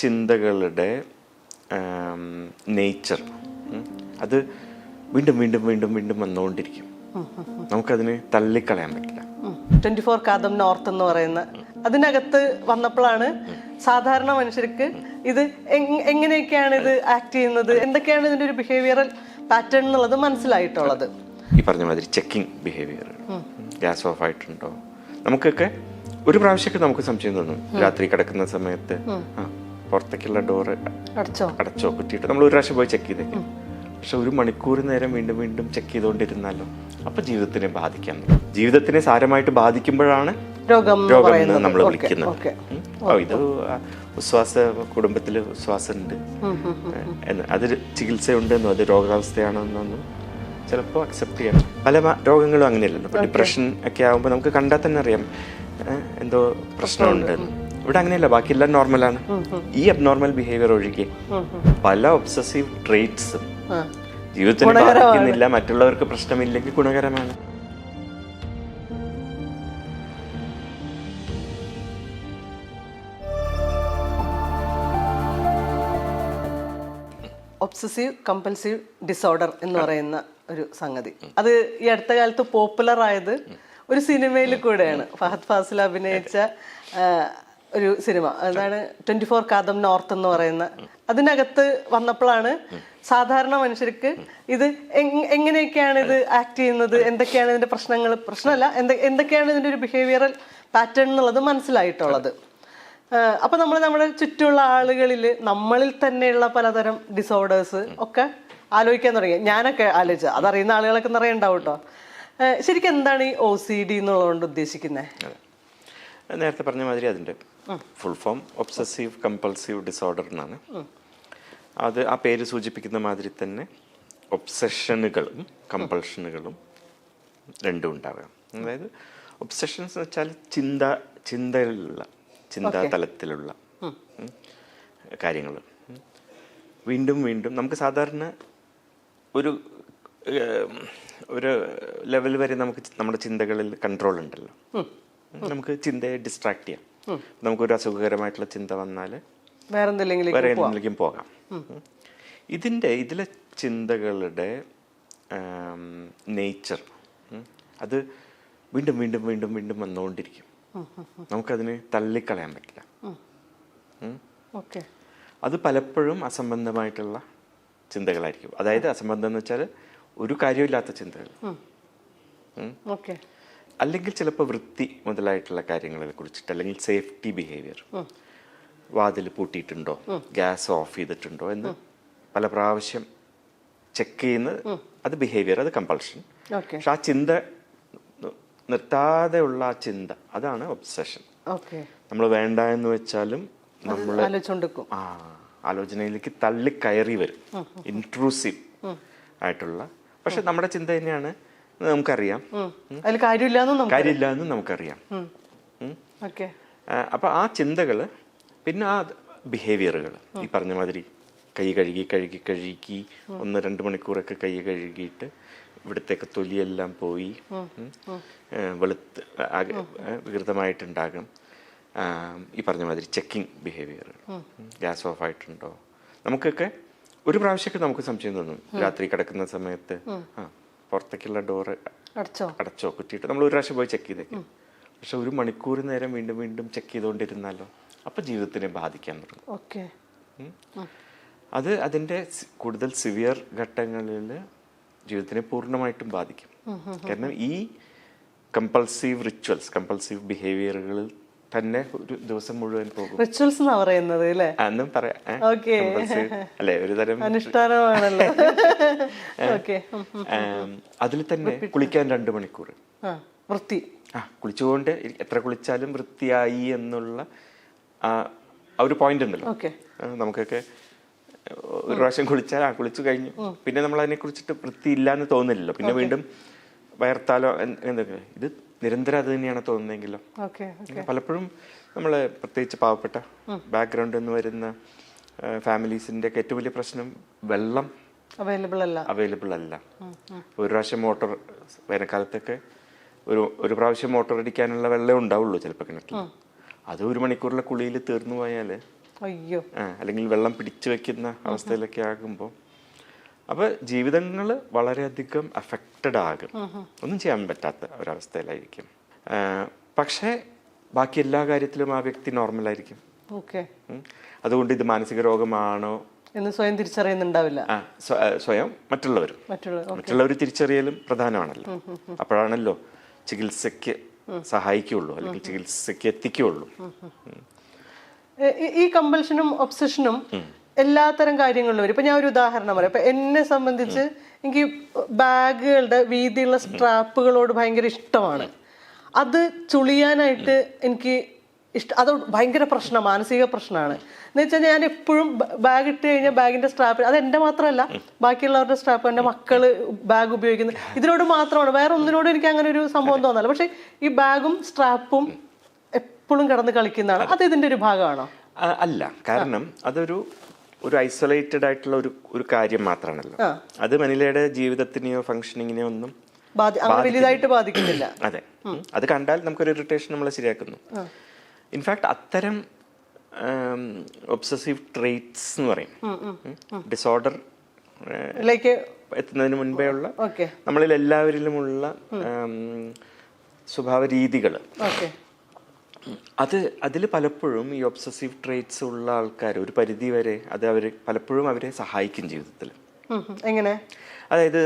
ചിന്തകളുടെ നേച്ചർ അത് വീണ്ടും വീണ്ടും വീണ്ടും വീണ്ടും വന്നുകൊണ്ടിരിക്കും. നമുക്കതിനെ തള്ളിക്കളയാൻ പറ്റില്ല. ട്വന്റി ഫോർ കാതം നോർത്ത് എന്ന് പറയുന്ന. അതിനകത്ത് വന്നപ്പോഴാണ് സാധാരണ മനുഷ്യർക്ക് ഇത് എങ്ങനെയൊക്കെയാണ് ഇത് ആക്ട് ചെയ്യുന്നത്? എന്തൊക്കെയാണ് ഇതിന്റെ ഒരു ബിഹേവിയറൽ പാറ്റേൺ എന്നുള്ളത് മനസ്സിലായിട്ടുള്ളത്? ഈ പറഞ്ഞ മാതിരി ചെക്കിംഗ് ബിഹേവിയർ ഗ്യാസ് ഓഫ് ആയിട്ടുണ്ടോ? നമുക്കൊക്കെ ഒരു പ്രാവശ്യമൊക്കെ നമുക്ക് സംശയം തോന്നും. രാത്രി കിടക്കുന്ന സമയത്ത്. പുറത്തേക്കുള്ള ഡോറ് അടച്ചോ? അടച്ചോ കുറ്റിയിട്ട് നമ്മൾ ഒരു പ്രാവശ്യം പോയി ചെക്ക് ചെയ്തേക്കും. പക്ഷെ ഒരു മണിക്കൂർ നേരം വീണ്ടും വീണ്ടും ചെക്ക് ചെയ്തുകൊണ്ടിരുന്നാലോ? അപ്പൊ ജീവിതത്തിനെ ബാധിക്കാൻ തുടങ്ങും. ജീവിതത്തിനെ സാരമായിട്ട് ബാധിക്കുമ്പോഴാണ് രോഗം നമ്മൾ വിളിക്കുന്നത്. ഇത് ഉശ്വാസ കുടുംബത്തിൽ കുടുംബത്തിൽ ഉച്ഛ്വാസമുണ്ട് എന്ന് അത് ചികിത്സയുണ്ടെന്നോ അത് രോഗാവസ്ഥയാണോ എന്നൊന്നും ചിലപ്പോൾ അക്സെപ്റ്റ് ചെയ്യണം പല രോഗങ്ങളും അങ്ങനെയല്ലല്ലോ. ഡിപ്രഷൻ ഒക്കെ ആകുമ്പോൾ നമുക്ക് കണ്ടാൽ തന്നെ അറിയാം എന്തോ പ്രശ്നമുണ്ടെന്ന് ഇവിടെ അങ്ങനെയല്ല ബാക്കിയെല്ലാം നോർമലാണ് ഈ അബ്നോർമൽ ബിഹേവിയർ ഒഴികെ പല ഒബ്സസീവ് ട്രേറ്റ്സും ജീവിതത്തിൽ ജീവിതത്തിന് ബാധിക്കുന്നില്ല മറ്റുള്ളവർക്ക് പ്രശ്നമില്ലെങ്കിൽ ഗുണകരമാണ്. ഒബ്സസീവ് കമ്പൽസീവ് ഡിസോർഡർ എന്ന് പറയുന്ന ഒരു സംഗതി. അത് ഈ അടുത്ത കാലത്ത് പോപ്പുലർ ആയത് ഒരു സിനിമയിൽ കൂടെയാണ്. ഫഹദ് ഫാസിൽ അഭിനയിച്ച ഒരു സിനിമ. അതാണ് ട്വന്റി ഫോർ കാതം നോർത്ത് എന്ന് പറയുന്ന. അതിനകത്ത് വന്നപ്പോഴാണ് സാധാരണ മനുഷ്യർക്ക് ഇത് എങ്- എങ്ങനെയൊക്കെയാണ് ഇത് ആക്ട് ചെയ്യുന്നത്? എന്തൊക്കെയാണ് ഇതിന്റെ പ്രശ്നങ്ങൾ പ്രശ്നമല്ല എന്ത- എന്തൊക്കെയാണ് ഇതിന്റെ ഒരു ബിഹേവിയറൽ പാറ്റേൺ എന്നുള്ളത് മനസ്സിലായിട്ടുള്ളത്. അപ്പൊ നമ്മൾ നമ്മുടെ ചുറ്റുമുള്ള ആളുകളിൽ നമ്മളിൽ തന്നെയുള്ള പലതരം ഡിസോർഡേഴ്സ് ഒക്കെ ആലോചിക്കാൻ തുടങ്ങി. ഞാനൊക്കെ ആലോചിച്ച. അതറിയുന്ന ആളുകളൊക്കെ നിറയെ ഉണ്ടാവും കേട്ടോ ശരിക്കും എന്താണ് ഈ ഒ സി ഡി എന്നുള്ളതുകൊണ്ട് ഉദ്ദേശിക്കുന്നത് നേരത്തെ പറഞ്ഞ മാതിരി അതിന്റെ full form obsessive compulsive disorder എന്നാണ്. അത് ആ പേര് സൂചിപ്പിക്കുന്ന മാതിരി തന്നെ ഒബ്സഷനുകളും കമ്പൾഷനുകളും രണ്ടും ഉണ്ടാവുക. അതായത് ഒബ്സഷൻസ് എന്ന് വെച്ചാൽ ചിന്ത ചിന്തയിലുള്ള ചിന്താ തലത്തിലുള്ള കാര്യങ്ങൾ. വീണ്ടും വീണ്ടും നമുക്ക് സാധാരണ ഒരു ഒരു ലെവൽ വരെ നമുക്ക് നമ്മുടെ ചിന്തകളിൽ കൺട്രോൾ ഉണ്ടല്ലോ. നമുക്ക് ചിന്തയെ ഡിസ്ട്രാക്ട് ചെയ്യാം. നമുക്കൊരു അസുഖകരമായിട്ടുള്ള ചിന്ത വന്നാൽ വേറെ എന്തെങ്കിലും പോകാം. ഇതിന്റെ ഇതിലെ ചിന്തകളുടെ നേച്ചർ അത് വീണ്ടും വീണ്ടും വീണ്ടും വീണ്ടും വന്നുകൊണ്ടിരിക്കും നമുക്കതിനെ തള്ളിക്കളയാൻ പറ്റില്ല. അത് പലപ്പോഴും അസംബന്ധമായിട്ടുള്ള ചിന്തകളായിരിക്കും. അതായത് അസംബന്ധം എന്ന് വെച്ചാൽ ഒരു കാര്യമില്ലാത്ത ചിന്തകൾ. ഓക്കെ. അല്ലെങ്കിൽ ചിലപ്പോൾ വൃത്തി മുതലായിട്ടുള്ള കാര്യങ്ങളെ കുറിച്ചിട്ട് അല്ലെങ്കിൽ സേഫ്റ്റി ബിഹേവിയർ വാതിൽ പൂട്ടിയിട്ടുണ്ടോ? ഗ്യാസ് ഓഫ് ചെയ്തിട്ടുണ്ടോ എന്ന് പല പ്രാവശ്യം ചെക്ക് ചെയ്യുന്നത് അത് ബിഹേവിയർ അത് കമ്പൾഷൻ പക്ഷെ ആ ചിന്ത നിർത്താതെ നിർത്താതെയുള്ള ആ ചിന്ത അതാണ് ഒബ്സഷൻ നമ്മൾ വേണ്ട എന്ന് വെച്ചാലും നമ്മൾ ആ ആലോചനയിലേക്ക് തള്ളി കയറി വരും ഇൻട്രൂസീവ് ആയിട്ടുള്ള. പക്ഷെ നമ്മുടെ ചിന്ത തന്നെയാണ് നമുക്കറിയാം. അതിൽ കാര്യമില്ലാന്നും നമുക്ക് കാര്യമില്ല എന്ന് നമുക്കറിയാം അപ്പൊ ആ ചിന്തകൾ പിന്നെ ആ ബിഹേവിയറുകൾ ഈ പറഞ്ഞ മാതിരി കൈ കഴുകി കഴുകി കഴുകി ഒന്ന് രണ്ട് മണിക്കൂറൊക്കെ കൈ കഴുകിയിട്ട് ഇവിടത്തേക്ക് തൊലിയെല്ലാം പോയി വെളുത്ത് വികൃതമായിട്ടുണ്ടാകും. ഈ പറഞ്ഞ മാതിരി ചെക്കിംഗ് ബിഹേവിയർ ഗ്യാസ് ഓഫ് ആയിട്ടുണ്ടോ? നമുക്കൊക്കെ ഒരു പ്രാവശ്യമൊക്കെ നമുക്ക് സംശയം തോന്നും. രാത്രി കിടക്കുന്ന സമയത്ത്. ആ. പുറത്തേക്കുള്ള ഡോറ് അടച്ചോ? അടച്ചോ കുറ്റിയിട്ട് നമ്മൾ ഒരു പ്രാവശ്യം പോയി ചെക്ക് ചെയ്തേക്കും. പക്ഷെ ഒരു മണിക്കൂർ നേരം വീണ്ടും വീണ്ടും ചെക്ക് ചെയ്തുകൊണ്ടിരുന്നാലോ? അപ്പൊ ജീവിതത്തിനെ ബാധിക്കാൻ തുടങ്ങും. ഓക്കെ. അത് അതിന്റെ കൂടുതൽ സിവിയർ ഘട്ടങ്ങളിൽ ജീവിതത്തിനെ പൂർണമായിട്ടും ബാധിക്കും. കാരണം ഈ കമ്പൾസീവ് റിച്വൽസ് കമ്പൾസീവ് ബിഹേവിയറുകളിൽ തന്നെ ഒരു ദിവസം മുഴുവൻ പോകും. റിച്വൽസ് എന്നാ പറയുന്നത് അല്ലേ? അന്നും പറയാം? അല്ലേ ഒരു തരം അനുഷ്ഠാനമാണല്ലോ. അതിൽ തന്നെ കുളിക്കാൻ രണ്ടു മണിക്കൂർ. വൃത്തി. ആ കുളിച്ചുകൊണ്ട് എത്ര കുളിച്ചാലും വൃത്തിയായി എന്നുള്ള ആ ഒരു പോയിന്റ് ഉണ്ടല്ലോ. നമുക്കൊക്കെ ഒരു പ്രാവശ്യം കുളിച്ചാൽ ആ കുളിച്ചു കഴിഞ്ഞു. പിന്നെ നമ്മൾ അതിനെ കുറിച്ചിട്ട് വൃത്തിയില്ല എന്ന് തോന്നില്ലല്ലോ പിന്നെ വീണ്ടും വയർത്താലോ എന്ത്- എന്തൊക്കെ? ഇത് നിരന്തരം അത് തന്നെയാണ് തോന്നുന്നതെങ്കിലും പലപ്പോഴും നമ്മൾ പ്രത്യേകിച്ച് പാവപ്പെട്ട ബാക്ക്ഗ്രൗണ്ടിൽ നിന്ന് വരുന്ന ഫാമിലീസിന്റെ ഒക്കെ ഏറ്റവും വലിയ പ്രശ്നം വെള്ളം അവൈലബിൾ അല്ല. അവൈലബിൾ അല്ല. ഒരു പ്രാവശ്യം മോട്ടോർ വേനൽക്കാലത്തൊക്കെ ഒരു ഒരു പ്രാവശ്യം മോട്ടോർ അടിക്കാനുള്ള വെള്ളം ഉണ്ടാവുള്ളൂ ചിലപ്പോൾ കിണറ്റിൽ. അത് ഒരു മണിക്കൂറിലെ കുളിയിൽ തീർന്നു പോയാൽ അയ്യോ. അല്ലെങ്കിൽ വെള്ളം പിടിച്ചു വെക്കുന്ന അവസ്ഥയിലൊക്കെ ആകുമ്പോൾ അപ്പോൾ ജീവിതങ്ങൾ വളരെയധികം അഫക്റ്റഡ് ആകും. ഒന്നും ചെയ്യാൻ പറ്റാത്ത ഒരവസ്ഥയിലായിരിക്കും. പക്ഷേ ബാക്കി എല്ലാ കാര്യത്തിലും ആ വ്യക്തി നോർമൽ ആയിരിക്കും. അതുകൊണ്ട് ഇത് മാനസിക രോഗമാണോ? എന്ന് സ്വയം തിരിച്ചറിയുന്നുണ്ടാവില്ല. സ്വയം മറ്റുള്ളവരും. മറ്റുള്ള മറ്റുള്ളവർ തിരിച്ചറിയലും പ്രധാനമാണല്ലോ. അപ്പോഴാണല്ലോ ചികിത്സയ്ക്ക് സഹായിക്കുള്ളൂ അല്ലെങ്കിൽ ചികിത്സയ്ക്ക് എത്തിക്കുള്ളൂ ഈ കമ്പൽഷനും ഒബ്സഷനും എല്ലാത്തരം കാര്യങ്ങളിലും വരും. ഇപ്പൊ ഞാൻ ഒരു ഉദാഹരണം പറയാം. ഇപ്പൊ എന്നെ സംബന്ധിച്ച് എനിക്ക് ബാഗുകളുടെ വീതിയുള്ള സ്ട്രാപ്പുകളോട് ഭയങ്കര ഇഷ്ടമാണ്. അത് ചുളിയാനായിട്ട് എനിക്ക് ഇഷ്ട അത് ഭയങ്കര പ്രശ്നം മാനസിക പ്രശ്നമാണ്. എന്ന് വെച്ചാൽ ഞാൻ എപ്പോഴും ബാഗ് ഇട്ട് കഴിഞ്ഞാൽ ബാഗിന്റെ സ്ട്രാപ്പ് അത് എന്റെ മാത്രമല്ല ബാക്കിയുള്ളവരുടെ സ്ട്രാപ്പ് എന്റെ മക്കൾ ബാഗ് ഉപയോഗിക്കുന്നത് ഇതിനോട് മാത്രമാണ്. വേറെ ഒന്നിനോടും എനിക്ക് അങ്ങനെ ഒരു സംഭവം തോന്നല്ല പക്ഷെ ഈ ബാഗും സ്ട്രാപ്പും എപ്പോഴും കിടന്ന് കളിക്കുന്നതാണ്. അത് ഇതിന്റെ ഒരു ഭാഗമാണോ? അല്ല. കാരണം അതൊരു ഒരു ഐസൊലേറ്റഡ് ആയിട്ടുള്ള ഒരു ഒരു കാര്യം മാത്രമാണല്ലോ. അത് മനിലയുടെ ജീവിതത്തിനെയോ ഫങ്ഷനിങ്ങിനെയോ ഒന്നും വലുതായിട്ട് ബാധിക്കുന്നില്ല. അതെ. അത് കണ്ടാൽ നമുക്ക് ഒരു ഇറിറ്റേഷൻ നമ്മൾ ശരിയാക്കുന്നു ഇൻഫാക്ട് അത്തരം ഒബ്സസീവ് ട്രേറ്റ്സ് എന്ന് പറയും. ഡിസോർഡർ എത്തുന്നതിന് മുൻപേ ഉള്ള നമ്മളിൽ എല്ലാവരിലുമുള്ള സ്വഭാവ രീതികൾ അത് അതിൽ പലപ്പോഴും ഈ ഒബ്സസീവ് ട്രേറ്റ്സ് ഉള്ള ആൾക്കാർ ഒരു പരിധി വരെ അത് അവർ പലപ്പോഴും അവരെ സഹായിക്കും ജീവിതത്തിൽ എങ്ങനെ? അതായത്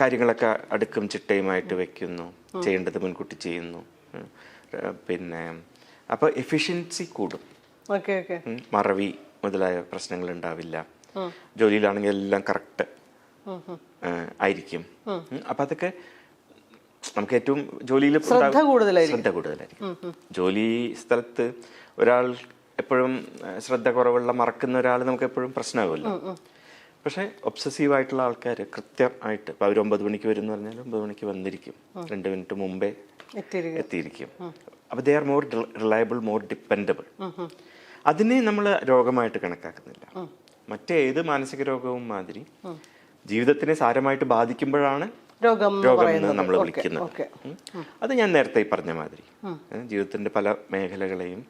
കാര്യങ്ങളൊക്കെ അടുക്കും ചിട്ടയുമായിട്ട് വെക്കുന്നു ചെയ്യേണ്ടത് മുൻകൂട്ടി ചെയ്യുന്നു. പിന്നെ അപ്പോൾ എഫിഷ്യൻസി കൂടും. മറവി മുതലായ പ്രശ്നങ്ങൾ ഉണ്ടാവില്ല. ജോലിയിലാണെങ്കിൽ എല്ലാം കറക്റ്റ് ആയിരിക്കും. അപ്പൊ അതൊക്കെ നമുക്ക് ഏറ്റവും ജോലിയിൽ ശ്രദ്ധ കൂടുതലായിരിക്കും. ശ്രദ്ധ കൂടുതലായിരിക്കും. ജോലി സ്ഥലത്ത് ഒരാൾ എപ്പോഴും ശ്രദ്ധ കുറവുള്ള മറക്കുന്ന ഒരാൾ നമുക്ക് എപ്പോഴും പ്രശ്നമാകുമല്ലോ. പക്ഷേ ഒബ്സസീവ് ആയിട്ടുള്ള ആൾക്കാർ കൃത്യമായിട്ട് ഇപ്പൊ അവർ ഒമ്പത് മണിക്ക് വരും എന്ന് പറഞ്ഞാൽ ഒമ്പത് മണിക്ക് വന്നിരിക്കും. രണ്ട് മിനിറ്റ് മുമ്പേ എത്തിയിരിക്കും. എത്തിയിരിക്കും. അപ്പോൾ they are more reliable more dependable അതിനെ നമ്മൾ രോഗമായിട്ട് കണക്കാക്കുന്നില്ല. മറ്റേത് മാനസിക രോഗവും മാതിരി ജീവിതത്തിനെ സാരമായിട്ട് ബാധിക്കുമ്പോഴാണ് രോഗം എന്ന്. നമ്മൾ വിളിക്കുന്നത് അത് ഞാൻ നേരത്തെ പറഞ്ഞ മാതിരി. ജീവിതത്തിന്റെ ജീവിതത്തിന്റെ പല മേഖലകളെയും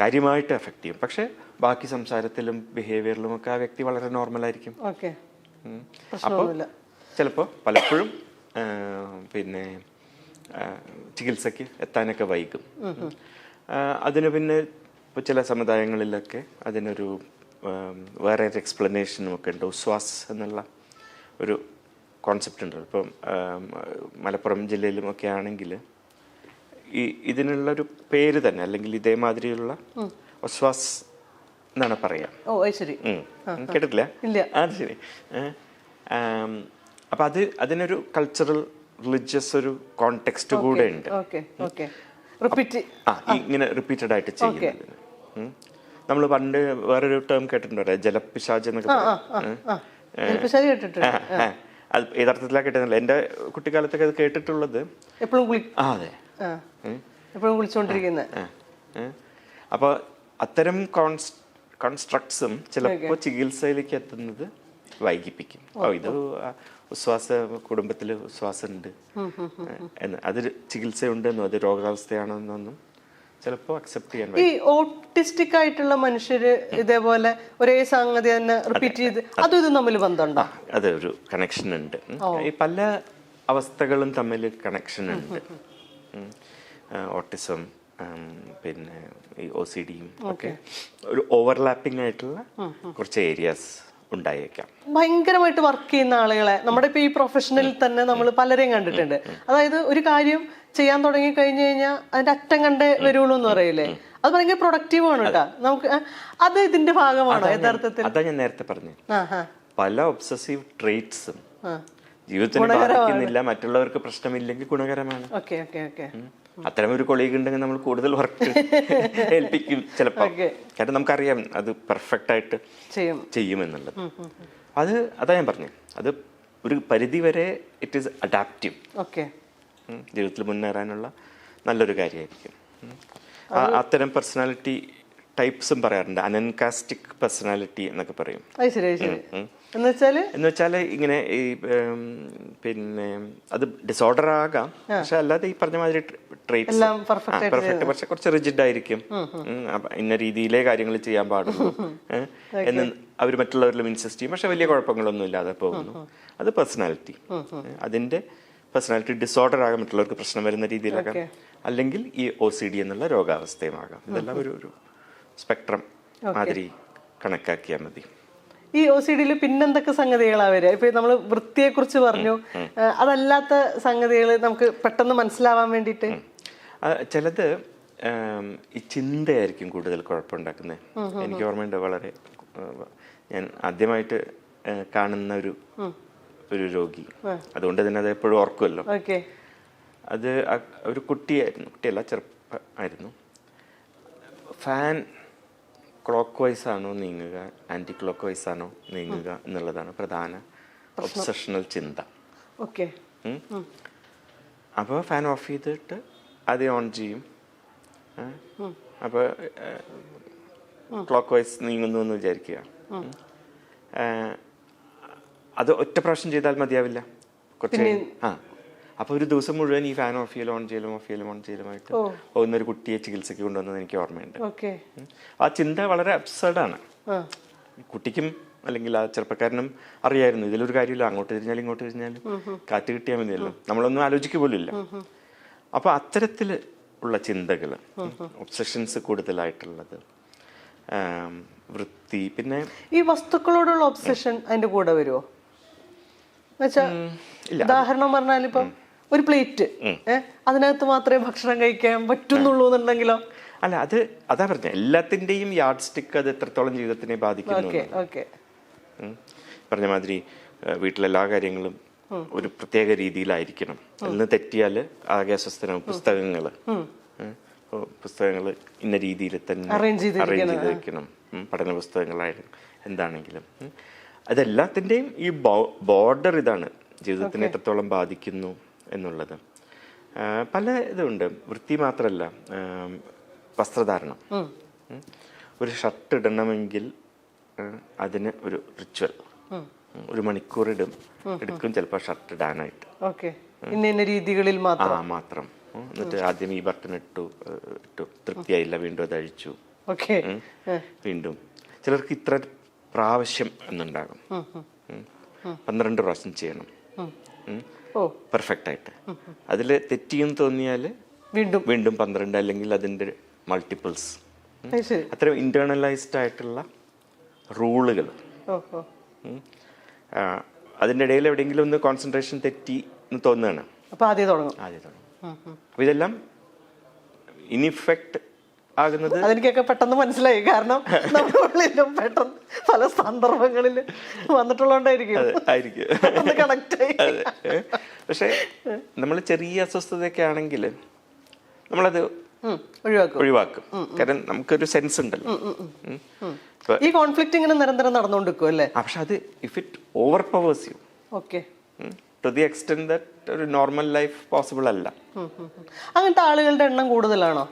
കാര്യമായിട്ട് എഫക്ട് ചെയ്യും. പക്ഷെ ബാക്കി സംസാരത്തിലും ബിഹേവിയറിലും ഒക്കെ ആ വ്യക്തി വളരെ നോർമലായിരിക്കും ആയിരിക്കും. അപ്പോൾ ചിലപ്പോൾ പലപ്പോഴും പിന്നെ ചികിത്സയ്ക്ക് എത്താനൊക്കെ വൈകും. അതിന് പിന്നെ ഇപ്പോൾ ചില സമുദായങ്ങളിലൊക്കെ അതിനൊരു വേറെ ഒരു എക്സ്പ്ലനേഷനും ഒക്കെ ഉണ്ട്. ഉസ്വാസ് എന്നുള്ള ഒരു കോൺസെപ്റ്റ് ഉണ്ട്. ഇപ്പം മലപ്പുറം ജില്ലയിലും ഒക്കെ ആണെങ്കിൽ ഈ ഇതിനുള്ളൊരു പേര് തന്നെ അല്ലെങ്കിൽ ഇതേമാതിരിയുള്ള ഒസ്വാസ് എന്നാണ് പറയാ. ഓ ശരി. കേട്ടിട്ടില്ല. ഇല്ല. അത് ശരി. അപ്പം അത് അതിനൊരു കൾച്ചറൽ റിലിജിയസ് ഒരു കോണ്ടെക്സ്റ്റ് കൂടെ ഉണ്ട്. ആ ഇങ്ങനെ റിപ്പീറ്റഡ് ആയിട്ട് ചെയ്യുന്നത്. നമ്മൾ പണ്ട് വേറൊരു ടേം കേട്ടിട്ടുണ്ടോ? ജലപിശാജ് എന്നൊക്കെ കേട്ടിട്ടുണ്ട്. അത് യഥാർത്ഥത്തിലാ കിട്ടുന്നില്ല എന്റെ കുട്ടിക്കാലത്തൊക്കെ അത് കേട്ടിട്ടുള്ളത് എപ്പോഴും ആ അതെ. എപ്പോഴും അപ്പോൾ അത്തരം കോൺസ് കോൺസ്ട്രക്ട്സും ചിലപ്പോൾ ചികിത്സയിലേക്ക് എത്തുന്നത് വൈകിപ്പിക്കും. ഓ ഇത് ഉസ്വാസ കുടുംബത്തിൽ ഉസ്വാസമുണ്ട് എന്ന്. അത് ചികിത്സയുണ്ടെന്നോ അത് രോഗാവസ്ഥയാണെന്നൊന്നും ചിലപ്പോൾ അക്സെപ്റ്റ് ചെയ്യാൻ ഈ ഓട്ടിസ്റ്റിക് ആയിട്ടുള്ള മനുഷ്യര് ഇതേപോലെ ഒരേ സംഗതി തന്നെ റിപ്പീറ്റ് ചെയ്ത് അതും ഇതും തമ്മിൽ ബന്ധമുണ്ടോ? അതെ ഒരു കണക്ഷൻ ഉണ്ട്. ഈ പല അവസ്ഥകളും തമ്മിൽ കണക്ഷൻ ഉണ്ട്. ഓട്ടിസം പിന്നെ ഈ ഒ സി ഡിയും ഒക്കെ ഒരു ഓവർലാപ്പിംഗ് ആയിട്ടുള്ള കുറച്ച് ഏരിയാസ് ഉണ്ടായേക്കാം. ഭയങ്കരമായിട്ട് വർക്ക് ചെയ്യുന്ന ആളുകളെ നമ്മുടെ ഇപ്പൊ ഈ പ്രൊഫഷനിൽ തന്നെ നമ്മൾ പലരെയും കണ്ടിട്ടുണ്ട്. അതായത് ഒരു കാര്യം ചെയ്യാൻ തുടങ്ങി കഴിഞ്ഞു കഴിഞ്ഞാൽ അതിന്റെ അറ്റം കണ്ടേ വരുള്ളൂ എന്ന് പറയില്ലേ? അത് ഭയങ്കര പ്രൊഡക്റ്റീവ് ആണ് കേട്ടോ. നമുക്ക് അത് ഇതിന്റെ ഭാഗമാണ് യഥാർത്ഥത്തിൽ? അതാ ഞാൻ നേരത്തെ പറഞ്ഞു. പല ഒബ്സസീവ് ട്രേറ്റ്സും ജീവിതത്തിന് ബാധിക്കുന്നില്ല മറ്റുള്ളവർക്ക് പ്രശ്നമില്ലെങ്കിൽ ഗുണകരമാണ്. അത്തരം ഒരു കൊളീഗ് ഉണ്ടെങ്കിൽ നമ്മൾ കൂടുതൽ വർക്ക് ഏൽപ്പിക്കും ചിലപ്പോൾ. കാരണം നമുക്കറിയാം അത് പെർഫെക്റ്റ് ആയിട്ട് ചെയ്യും. ചെയ്യുമെന്നുള്ളത് അത് അതാ ഞാൻ പറഞ്ഞു. അത് ഒരു പരിധി വരെ ഇറ്റ് ഈസ് അഡാപ്റ്റീവ് ഓക്കെ ജീവിതത്തിൽ മുന്നേറാനുള്ള നല്ലൊരു കാര്യമായിരിക്കും. അത്തരം പേഴ്സണാലിറ്റി ടൈപ്സും പറയാറുണ്ട്. അനൻകാസ്റ്റിക് പേഴ്സണാലിറ്റി എന്നൊക്കെ പറയും. എന്ന് വെച്ചാൽ എന്ന് വെച്ചാൽ ഇങ്ങനെ ഈ പിന്നെ അത് ഡിസോർഡർ ആകാം. പക്ഷെ അല്ലാതെ ഈ പറഞ്ഞ മാതിരി ട്രേറ്റ്സ് പെർഫെക്റ്റ് പക്ഷെ കുറച്ച് റിജിഡ് ആയിരിക്കും. ഇന്ന രീതിയിലേ കാര്യങ്ങൾ ചെയ്യാൻ പാടുള്ളൂ. എന്ന് അവർ മറ്റുള്ളവരിലും ഇൻസിസ്റ്റ് ചെയ്യും. പക്ഷെ വലിയ കുഴപ്പങ്ങളൊന്നും ഇല്ലാതെ പോകുന്നു. അത് പേഴ്സണാലിറ്റി അതിന്റെ പേഴ്സണാലിറ്റി ഡിസോർഡർ ആകാം മറ്റുള്ളവർക്ക് പ്രശ്നം വരുന്ന രീതിയിലാകാം. അല്ലെങ്കിൽ ഈ ഒ സി ഡി എന്നുള്ള രോഗാവസ്ഥയുമാകാം. ഇതെല്ലാം ഒരു ഒരു സ്പെക്ട്രം മാതിരി കണക്കാക്കിയാൽ മതി. ഈ ഒ സി ഡിയിൽ പിന്നെന്തൊക്കെ സംഗതികളാണ് വരിക? ഇപ്പൊ നമ്മൾ വൃത്തിയെ കുറിച്ച് പറഞ്ഞു അതല്ലാത്ത സംഗതികൾ നമുക്ക് പെട്ടെന്ന് മനസ്സിലാവാൻ വേണ്ടിയിട്ട്. ചിലത് ഈ ചിന്തയായിരിക്കും കൂടുതൽ കുഴപ്പമുണ്ടാക്കുന്നത് എനിക്ക് ഓർമ്മയുണ്ട് വളരെ ഞാൻ ആദ്യമായിട്ട് കാണുന്ന ഒരു ഒരു രോഗി. അതുകൊണ്ട് തന്നെ അത് എപ്പോഴും ഓർക്കുമല്ലോ അത് ഒരു കുട്ടിയായിരുന്നു. കുട്ടിയല്ല ചെറുപ്പ ആയിരുന്നു. ഫാൻ ക്ലോക്ക് വൈസ് ആണോ നീങ്ങുക ആന്റി ക്ലോക്ക് വൈസ് ആണോ നീങ്ങുക എന്നുള്ളതാണ് പ്രധാന ഒബ്സഷണൽ ചിന്ത. ഓക്കെ. അപ്പോൾ ഫാൻ ഓഫ് ചെയ്തിട്ട് അത് ഓൺ ചെയ്യും. അപ്പോൾ ക്ലോക്ക് വൈസ് നീങ്ങുന്നു എന്ന് വിചാരിക്കുക. അത് ഒറ്റ പ്രാവശ്യം ചെയ്താൽ മതിയാവില്ല? കുറച്ച് ആ. അപ്പോൾ ഒരു ദിവസം മുഴുവൻ ഈ ഫാൻ ഓഫ് ചെയ്യലും ഓൺ ചെയ്യലും ഓഫ് ചെയ്യലും ഓൺ ചെയ്യലുമായിട്ട് പോകുന്ന ഒരു കുട്ടിയെ ചികിത്സയ്ക്ക് കൊണ്ടുവന്നത് എനിക്ക് ഓർമ്മയുണ്ട്. ആ ചിന്ത വളരെ അബ്സർഡാണ് കുട്ടിക്കും അല്ലെങ്കിൽ ആ ചെറുപ്പക്കാരനും അറിയായിരുന്നു ഇതിലൊരു കാര്യമില്ല അങ്ങോട്ട് തിരിഞ്ഞാലും ഇങ്ങോട്ട് തിരിഞ്ഞാലും കാറ്റ് കിട്ടിയാൽ മതിയല്ലോ. നമ്മളൊന്നും ആലോചിക്കുക ഇല്ല. അപ്പൊ അത്തരത്തിൽ ഉള്ള ചിന്തകൾ ഒബ്സഷൻസ് കൂടുതലായിട്ടുള്ളത് വൃത്തി പിന്നെ ഈ വസ്തുക്കളോടുള്ള ഒബ്സഷൻ അതിന്റെ കൂടെ വരുമോ. ഉദാഹരണം പറഞ്ഞാൽ ഇപ്പം ഒരു പ്ലേറ്റ്. അതിനകത്ത് മാത്രമേ ഭക്ഷണം കഴിക്കാൻ പറ്റുന്നുള്ളൂ എന്നുണ്ടെങ്കിലോ? അല്ല അത് അതാ പറഞ്ഞ എല്ലാത്തിന്റെയും യാർഡ് സ്റ്റിക്ക് അത് എത്രത്തോളം ജീവിതത്തിനെ ബാധിക്കുന്നു ഉം. പറഞ്ഞ മാതിരി വീട്ടിലെല്ലാ കാര്യങ്ങളും ഒരു പ്രത്യേക രീതിയിലായിരിക്കണം. എന്ന് തെറ്റിയാൽ ആകെ അസ്വസ്ഥനാവും. പുസ്തകങ്ങൾ പുസ്തകങ്ങൾ ഇന്ന രീതിയിൽ തന്നെ അറേഞ്ച്. ചെയ്ത് വെക്കണം. പഠന പുസ്തകങ്ങളായാലും എന്താണെങ്കിലും. അതെല്ലാത്തിന്റെയും അതെല്ലാത്തിന്റെയും ഈ ബോർഡർ ഇതാണ്. ജീവിതത്തിനെ എത്രത്തോളം ബാധിക്കുന്നു എന്നുള്ളത്. പല ഇതുണ്ട്. വൃത്തി മാത്രമല്ല വസ്ത്രധാരണം. ഒരു ഷർട്ട് ഇടണമെങ്കിൽ അതിന് ഒരു റിച്വൽ. ഒരു മണിക്കൂർ ഇടും. എടുക്കും ചിലപ്പോൾ ഷർട്ട് ഇടാനായിട്ട്. ഇന്ന രീതികളിൽ ആ മാത്രം. മാത്രം എന്നിട്ട് ആദ്യം ഈ ബട്ടൺ ഇട്ടു ഇട്ടു. തൃപ്തിയായില്ല വീണ്ടും അത് അഴിച്ചു. വീണ്ടും. ചിലർക്ക് ഇത്ര പ്രാവശ്യം എന്നുണ്ടാകും. പന്ത്രണ്ട് പ്രാവശ്യം ചെയ്യണം. പെർഫെക്റ്റ് ആയിട്ട്. അതിൽ തെറ്റിയെന്ന് തോന്നിയാൽ വീണ്ടും. വീണ്ടും പന്ത്രണ്ട് അല്ലെങ്കിൽ അതിന്റെ മൾട്ടിപ്പിൾസ് അത്രയും ഇന്റേണലൈസ്ഡ് ആയിട്ടുള്ള റൂളുകൾ അതിന്റെ ഇടയിൽ എവിടെയെങ്കിലും ഒന്ന് കോൺസെൻട്രേഷൻ തെറ്റി എന്ന് തോന്നുകയാണ്. അപ്പൊ ആദ്യം തുടങ്ങും. ആദ്യം തുടങ്ങും. അപ്പോൾ ഇതെല്ലാം ഇൻഇഫക്റ്റ് ആകുന്നത്? അതെനിക്കൊക്കെ പെട്ടെന്ന് മനസ്സിലായി. കാരണം നമ്മളിലും പെട്ടെന്ന് പല സന്ദർഭങ്ങളിൽ വന്നിട്ടുള്ളതുകൊണ്ടായിരിക്കും പക്ഷെ ആയിരിക്കും. കണക്ട് പക്ഷേ നമ്മൾ ചെറിയ അസ്വസ്ഥതയൊക്കെ ആണെങ്കിൽ നമ്മളത് ഒഴിവാക്കും. കാരണം നമുക്കൊരു സെൻസ് ഉണ്ടല്ലോ. ഈ കോൺഫ്ലിക്റ്റ് ഇങ്ങനെ നിരന്തരം നടന്നുകൊണ്ടിരിക്കും അല്ലേ? ആ, പക്ഷെ അത് if it overpowers you okay to the extend that ഒരു നോർമൽ ലൈഫ് പോസിബിൾ അല്ല. അങ്ങനത്തെ ആളുകളുടെ എണ്ണം കൂടുതലാണോ?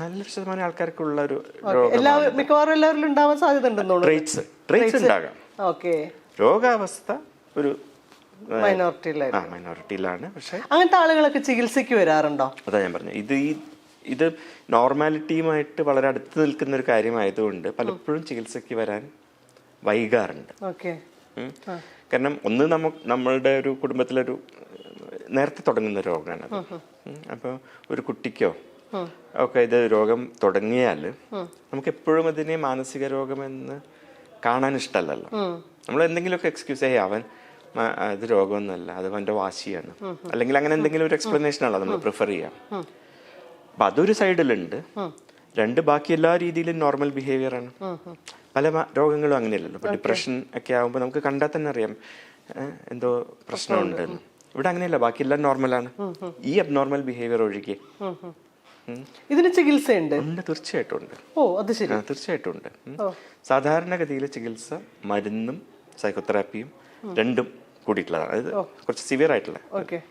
നല്ലൊരു ശതമാനം ആൾക്കാർക്കുള്ള ഒരു എല്ലാ മിക്കവാറും എല്ലാവരിലും ഉണ്ടാവാൻ സാധ്യത ഉണ്ടെന്ന് തോന്നുന്നു ട്രേറ്റ്സ് ട്രേറ്റ്സ് ഉണ്ടാകാം. ഓക്കെ. രോഗാവസ്ഥ ഒരു മൈനോറിറ്റിയിലായി ആ മൈനോറിറ്റിയിലാണ് പക്ഷെ അങ്ങനത്തെ ആളുകളൊക്കെ ചികിത്സയ്ക്ക് വരാറുണ്ടോ? അതാ ഞാൻ പറഞ്ഞു ഇത് ഈ ഇത് നോർമാലിറ്റിയുമായിട്ട് വളരെ അടുത്ത് നിൽക്കുന്ന ഒരു കാര്യമായതുകൊണ്ട് പലപ്പോഴും ചികിത്സയ്ക്ക് വരാൻ വൈകാറുണ്ട്. ഓക്കെ. കാരണം ഒന്ന് നമ്മ നമ്മളുടെ ഒരു കുടുംബത്തിലൊരു നേരത്തെ തുടങ്ങുന്ന രോഗമാണ് അപ്പോൾ ഒരു കുട്ടിക്കോ ഒക്കെ ഇത് രോഗം തുടങ്ങിയാൽ നമുക്ക് എപ്പോഴും അതിനെ മാനസിക രോഗമെന്ന് കാണാൻ ഇഷ്ടമല്ലല്ലോ. നമ്മൾ എന്തെങ്കിലുമൊക്കെ എക്സ്ക്യൂസ് ചെയ്യ. അവൻ ഇത് രോഗമൊന്നുമല്ല. അത് അവന്റെ വാശിയാണ്. അല്ലെങ്കിൽ അങ്ങനെ എന്തെങ്കിലും ഒരു എക്സ്പ്ലനേഷൻ ആണല്ലോ നമ്മൾ പ്രിഫർ ചെയ്യാം. അപ്പൊ അതൊരു സൈഡിലുണ്ട് രണ്ട് ബാക്കി എല്ലാ രീതിയിലും നോർമൽ ബിഹേവിയർ ആണ്. പല രോഗങ്ങളും അങ്ങനെയല്ലല്ലോ. ഇപ്പൊ ഡിപ്രഷൻ ഒക്കെ ആകുമ്പോൾ നമുക്ക് കണ്ടാൽ തന്നെ അറിയാം എന്തോ പ്രശ്നമുണ്ടെന്ന്. ഇവിടെ അങ്ങനെയല്ല. ബാക്കി എല്ലാം നോർമലാണ് ഈ അബ്നോർമൽ ബിഹേവിയർ ഒഴികെ. ഇതിന് ചികിത്സയുണ്ട്? ഉണ്ട് തീർച്ചയായിട്ടും ഉണ്ട്. ഓ അത് ശരി. തീർച്ചയായിട്ടും ഉണ്ട്. ഉം. സാധാരണഗതിയിൽ ചികിത്സ മരുന്നും സൈക്കോതെറാപ്പിയും രണ്ടും കൂടിയിട്ടുള്ളതാണ്. അതായത് കുറച്ച് സിവിയർ ആയിട്ടുള്ള. ഓക്കെ.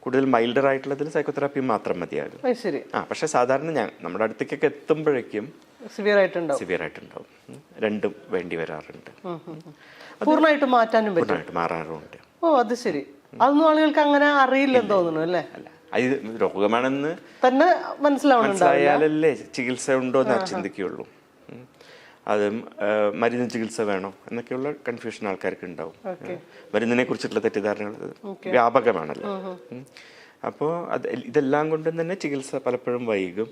കൂടുതൽ മൈൽഡർ ആയിട്ടുള്ളതിൽ സൈക്കോതെറാപ്പി മാത്രം മതിയാകും. ശരി. ആ പക്ഷെ സാധാരണ ഞാൻ നമ്മുടെ അടുത്തേക്കൊക്കെ എത്തുമ്പോഴേക്കും സിവിയർ ആയിട്ടുണ്ടാവും. സിവിയർ ആയിട്ടുണ്ടാവും. രണ്ടും വേണ്ടി വരാറുണ്ട്. പൂർണമായിട്ട് മാറ്റാനും പറ്റും. പൂർണമായിട്ട് മാറാറുമുണ്ട്. ഓ അത് ശരി. അതൊന്നും ആളുകൾക്ക് അങ്ങനെ അറിയില്ലെന്ന് തോന്നുന്നു അല്ലേ? അല്ല. അത് രോഗമാണെന്ന് തന്നെ മനസ്സിലായാലല്ലേ ചികിത്സ ഉണ്ടോ എന്ന് ചിന്തിക്കുകയുള്ളൂ. അത് മരുന്ന് ചികിത്സ വേണോ എന്നൊക്കെയുള്ള കൺഫ്യൂഷൻ ആൾക്കാർക്ക് ഉണ്ടാവും. മരുന്നിനെ കുറിച്ചിട്ടുള്ള തെറ്റിദ്ധാരണകൾ വ്യാപകമാണല്ലോ. അപ്പോൾ അത് ഇതെല്ലാം കൊണ്ടും തന്നെ ചികിത്സ പലപ്പോഴും വൈകും.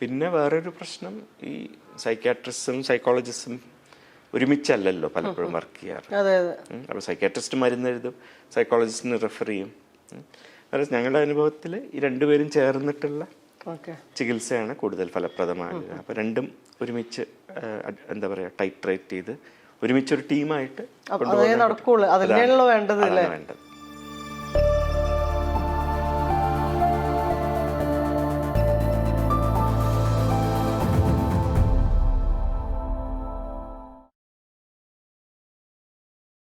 പിന്നെ വേറൊരു പ്രശ്നം ഈ സൈക്കാട്രിസ്റ്റും സൈക്കോളജിസ്റ്റും ഒരുമിച്ചല്ലല്ലോ പലപ്പോഴും വർക്ക് ചെയ്യാറ്. അപ്പോൾ സൈക്കാട്രിസ്റ്റ് മരുന്ന് എഴുതും സൈക്കോളജിസ്റ്റിന് റെഫർ ചെയ്യും. Whereas ഞങ്ങളുടെ അനുഭവത്തിൽ ഈ രണ്ടുപേരും ചേർന്നിട്ടുള്ള ചികിത്സയാണ് കൂടുതൽ ഫലപ്രദമാകുക അപ്പോൾ രണ്ടും ഒരുമിച്ച് എന്താ പറയുക ടൈറ്റ് ചെയ്ത് ചെയ്ത് ഒരുമിച്ചൊരു ടീമായിട്ട് വേണ്ടത്.